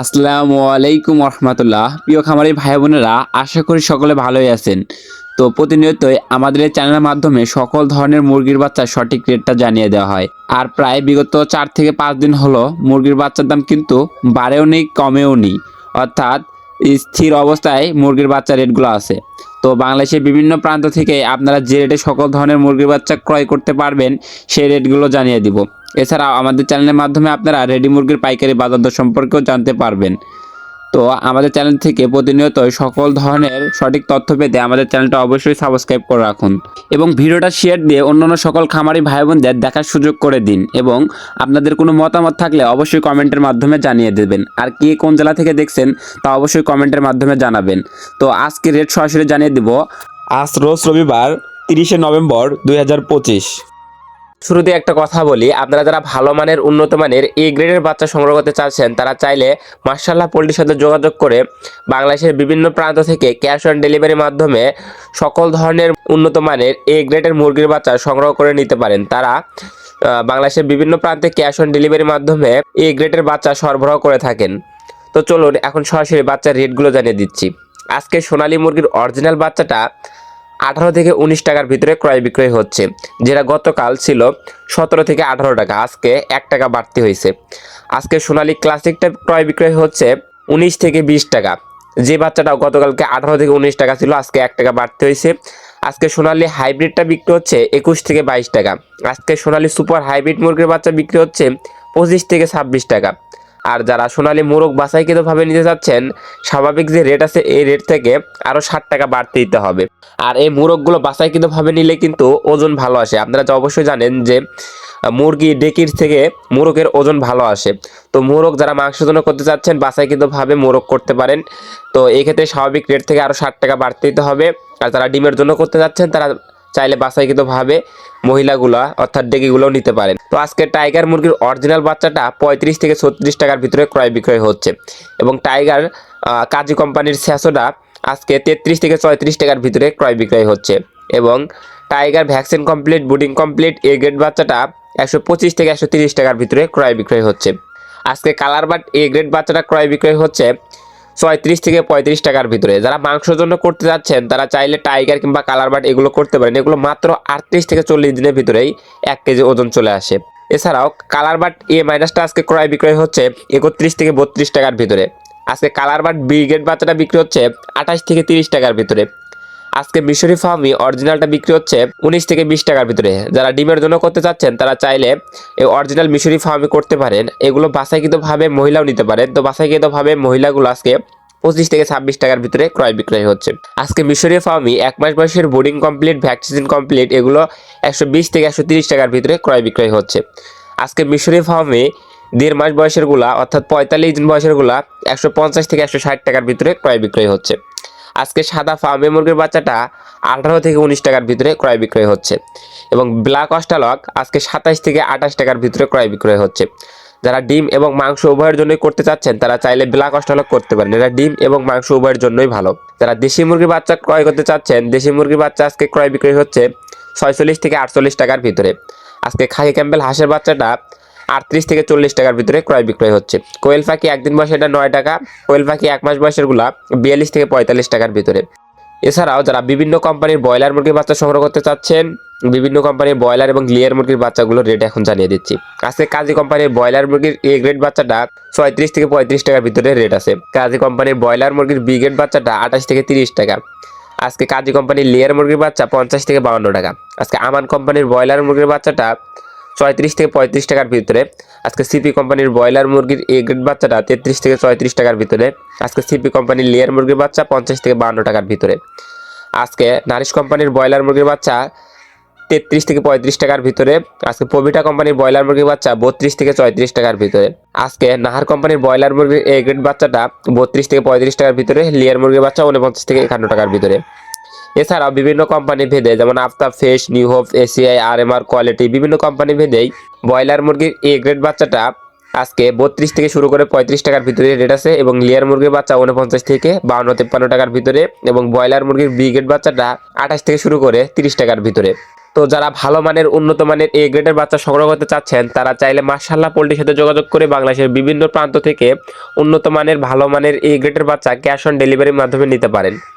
আসসালামু আলাইকুম রহমতুল্লাহ প্রিয় খামারি ভাই বোনেরা, আশা করি সকলে ভালোই আছেন। তো প্রতিনিয়তই আমাদের এই চ্যানেলের মাধ্যমে সকল ধরনের মুরগির বাচ্চার সঠিক রেটটা জানিয়ে দেওয়া হয়। আর প্রায় বিগত চার থেকে পাঁচ দিন হলো মুরগির বাচ্চার দাম কিন্তু বাড়েও নেই, কমেও নেই। অর্থাৎ স্থির অবস্থায় মুরগির বাচ্চা রেটগুলো আছে। তো বাংলাদেশের বিভিন্ন প্রান্ত থেকে আপনারা যে রেটে সকল ধরনের মুরগির বাচ্চা ক্রয় করতে পারবেন, সেই রেটগুলো জানিয়ে দিব। এছাড়াও আমাদের চ্যানেলের মাধ্যমে আপনারা রেডি মুরগির পাইকারি বাজার দর সম্পর্কেও জানতে পারবেন। তো আমাদের চ্যানেল থেকে প্রতিনিয়ত সকল ধরনের সঠিক তথ্য পেতে আমাদের চ্যানেলটা অবশ্যই সাবস্ক্রাইব করে রাখুন এবং ভিডিওটা শেয়ার দিয়ে অন্যান্য সকল খামারি ভাই বোনদের দেখার সুযোগ করে দিন এবং আপনাদের কোনো মতামত থাকলে অবশ্যই কমেন্টের মাধ্যমে জানিয়ে দেবেন। আর কে কোন জেলা থেকে দেখছেন তা অবশ্যই কমেন্টের মাধ্যমে জানাবেন। তো আজকে রেট সরাসরি জানিয়ে দিব, আজ রোজ রবিবার তিরিশে নভেম্বর দুই হাজার পঁচিশ। শুরুতে একটা কথা বলি, আপনারা যারা ভালো মানের, উন্নত মানের এ গ্রেডের বাচ্চা সংগ্রহ করতে চাচ্ছেন, তারা চাইলে মার্শাল্লাহ পোল্ট্রির সাথে যোগাযোগ করে বাংলাদেশের বিভিন্ন প্রান্ত থেকে ক্যাশ অন ডেলিভারির মাধ্যমে সকল ধরনের উন্নত মানের এ গ্রেডের মুরগির বাচ্চা সংগ্রহ করে নিতে পারেন। তারা বাংলাদেশের বিভিন্ন প্রান্তে ক্যাশ অন ডেলিভারির মাধ্যমে এ গ্রেডের বাচ্চা সরবরাহ করে থাকেন। তো চলুন, এখন সরাসরি বাচ্চার রেটগুলো জানিয়ে দিচ্ছি। আজকে সোনালী মুরগির অরিজিনাল বাচ্চাটা আঠারো থেকে উনিশ টাকার ভিতরে ক্রয় বিক্রয় হচ্ছে, যেটা গতকাল ছিল সতেরো থেকে আঠারো টাকা, আজকে এক টাকা বাড়তি হয়েছে। আজকে সোনালী ক্লাসিকটা ক্রয় বিক্রয় হচ্ছে উনিশ থেকে বিশ টাকা। যে বাচ্চাটা গতকালকে আঠারো থেকে উনিশ টাকা ছিল, আজকে এক টাকা বাড়তি হয়েছে। আজকে সোনালী হাইব্রিডটা বিক্রি হচ্ছে একুশ থেকে বাইশ টাকা। আজকে সোনালী সুপার হাইব্রিড মুরগির বাচ্চা বিক্রি হচ্ছে পঁচিশ থেকে ছাব্বিশ টাকা। আর যারা সোনালী মোরগ বাছাইকৃতভাবে নিতে চাচ্ছেন, স্বাভাবিক যে রেট আছে এই রেট থেকে আরও ষাট টাকা বাড়তে দিতে হবে। আর এই মোরগগুলো বাছাইকৃতভাবে নিলে কিন্তু ওজন ভালো আসে। আপনারা তো অবশ্যই জানেন যে, মুরগি ডেকির থেকে মোরগের ওজন ভালো আসে। তো মোরগ যারা মাংসের জন্য করতে চাচ্ছেন, বাছাইকৃতভাবে মোরগ করতে পারেন। তো এক্ষেত্রে স্বাভাবিক রেট থেকে আরও ষাট টাকা বাড়তে দিতে হবে। আর যারা ডিমের জন্য করতে চাচ্ছেন, তারা চাইলে বাছাইকৃতভাবে মহিলাগুলা অর্থাৎ ডেকিগুলোও নিতে পারেন। তো আজকে টাইগার মুরগির অরিজিনাল বাচ্চাটা পঁয়ত্রিশ থেকে ছত্রিশ টাকার ভিতরে ক্রয় বিক্রয় হচ্ছে এবং টাইগার কাজী কোম্পানির স্যাসোটা আজকে তেত্রিশ থেকে চৌত্রিশ টাকার ভিতরে ক্রয় বিক্রয় হচ্ছে এবং টাইগার ভ্যাকসিন কমপ্লিট বুডিং কমপ্লিট, এ গ্রেড বাচ্চাটা একশো পঁচিশ থেকে একশো তিরিশ টাকার ভিতরে ক্রয় বিক্রয় হচ্ছে। আজকে কালার বাট এ গ্রেড বাচ্চাটা ক্রয় বিক্রয় হচ্ছে ছয়ত্রিশ থেকে পঁয়ত্রিশ টাকার ভিতরে। যারা মাংসের জন্য করতে যাচ্ছেন, তারা চাইলে টাইগার কিংবা কালার বাট এগুলো করতে পারেন। এগুলো মাত্র আটত্রিশ থেকে চল্লিশ দিনের ভিতরেই এক কেজি ওজন চলে আসে। এছাড়াও কালার বাট এ মাইনাসটা আজকে ক্রয় বিক্রয় হচ্ছে একত্রিশ থেকে বত্রিশ টাকার ভিতরে। আজকে কালার বাট ব্রিগেড বাচ্চাটা বিক্রি হচ্ছে আঠাশ থেকে তিরিশ টাকার ভিতরে। আজকে মিশরি ফার্মি অরিজিনালটা বিক্রি হচ্ছে উনিশ থেকে বিশ টাকার ভিতরে। যারা ডিমের জন্য করতে চাচ্ছেন, তারা চাইলে এই অরিজিনাল মিশরি ফার্মি করতে পারেন। এগুলো বাছাইকৃতভাবে মহিলাও নিতে পারেন তো বাছাইকৃতভাবে মহিলাগুলো আজকে পঁচিশ থেকে ছাব্বিশ টাকার ভিতরে ক্রয় বিক্রয় হচ্ছে। আজকে মিশরীয় ফার্মি এক মাস বয়সের বোর্ডিং কমপ্লিট ভ্যাকসিন কমপ্লিট, এগুলো একশো বিশ থেকে একশো তিরিশ টাকার ভিতরে ক্রয় বিক্রয় হচ্ছে। আজকে মিশরীয় ফার্মে দেড় মাস বয়সেরগুলা অর্থাৎ পঁয়তাল্লিশ দিন বয়সেরগুলা একশো পঞ্চাশ থেকে একশো ষাট টাকার ভিতরে ক্রয় বিক্রয় হচ্ছে। আজকে সাদা ফার্মে মুরগির বাচ্চাটা আঠারো থেকে উনিশ টাকার ভিতরে ক্রয় বিক্রয় হচ্ছে। এবং ব্ল্যাক অস্টালক আজকে সাতাশ থেকে আঠাশ টাকার ভিতরে ক্রয় বিক্রয় হচ্ছে। যারা ডিম এবং মাংস উভয়ের জন্যই করতে চাচ্ছেন, তারা চাইলে ব্ল্যাক অস্টালক করতে পারেন। এটা ডিম এবং মাংস উভয়ের জন্যই ভালো। যারা দেশি মুরগির বাচ্চা ক্রয় করতে চাচ্ছেন, দেশি মুরগির বাচ্চা আজকে ক্রয় বিক্রয় হচ্ছে ছয়চল্লিশ থেকে আটচল্লিশ টাকার ভিতরে। আজকে খাকি ক্যাম্পেল হাঁসের বাচ্চাটা আটত্রিশ থেকে চল্লিশ টাকার ভিতরে ক্রয় বিক্রয় হচ্ছে। কোয়েল পাখি একদিন বয়সে এটা নয় টাকা, কোয়েল পাখি এক মাস বয়সেরগুলা বিয়াল্লিশ থেকে পঁয়তাল্লিশ টাকার ভিতরে। এছাড়াও যারা বিভিন্ন কোম্পানির ব্রয়লার মুরগির বাচ্চা সংগ্রহ করতে চাচ্ছেন, বিভিন্ন কোম্পানির ব্রয়লার এবং গ্লিয়ার মুরগির বাচ্চাগুলোর রেট এখন জানিয়ে দিচ্ছি। আজকে কাজী কোম্পানির ব্রয়লার মুরগির এ গ্রেড বাচ্চাটা ছয়ত্রিশ থেকে পঁয়ত্রিশ টাকার ভিতরে রেট আছে। কাজী কোম্পানির ব্রয়লার মুরগির বি গ্রেড বাচ্চাটা আঠাশ থেকে তিরিশ টাকা। আজকে কাজী কোম্পানির লেয়ার মুরগির বাচ্চা পঞ্চাশ থেকে বাউন্ন টাকা। আজকে আমান কোম্পানির ব্রয়লার মুরগির বাচ্চাটা ছয়ত্রিশ থেকে পঁয়ত্রিশ টাকার ভিতরে। আজকে সিপি কোম্পানির ব্রয়লার মুরগির এ গ্রেড বাচ্চাটা তেত্রিশ থেকে চৌত্রিশ টাকার ভিতরে। আজকে সিপি কোম্পানির লেয়ার মুরগির বাচ্চা পঞ্চাশ থেকে বাউন্ন টাকার ভিতরে। আজকে নারিশ কোম্পানির ব্রয়লার মুরগির বাচ্চা তেত্রিশ থেকে পঁয়ত্রিশ টাকার ভিতরে। আজকে পবিটা কোম্পানির ব্রয়লার মুরগির বাচ্চা বত্রিশ থেকে চৌত্রিশ টাকার ভিতরে। আজকে নাহার কোম্পানির ব্রয়লার মুরগির এ গ্রেড বাচ্চাটা বত্রিশ থেকে পঁয়ত্রিশ টাকার ভিতরে। লেয়ার মুরগির বাচ্চা উনপঞ্চাশ থেকে একান্ন টাকার ভিতরে। এছাড়াও বিভিন্ন কোম্পানি ভেদে, যেমন আফতাব ফেস নিউ হোপ, এসিআই আর এম আর কোয়ালিটি, বিভিন্ন কোম্পানি ভেদেই ব্রয়লার মুরগির এ গ্রেড বাচ্চাটা আজকে বত্রিশ থেকে শুরু করে পঁয়ত্রিশ টাকার ভিতরে রেট আছে এবং লেয়ার মুরগির বাচ্চা উনপঞ্চাশ থেকে বাউন্ন তেপ্পান্ন টাকার ভিতরে এবং ব্রয়লার মুরগির বি গ্রেড বাচ্চাটা আঠাশ থেকে শুরু করে তিরিশ টাকার ভিতরে। তো যারা ভালো মানের, উন্নত মানের এ গ্রেডের বাচ্চা সংগ্রহ করতে চাচ্ছেন, তারা চাইলে মার্শাল্লাহ পোল্ট্রির সাথে যোগাযোগ করে বাংলাদেশের বিভিন্ন প্রান্ত থেকে উন্নত মানের, ভালো মানের এ গ্রেডের বাচ্চা ক্যাশ অন ডেলিভারির মাধ্যমে নিতে পারেন।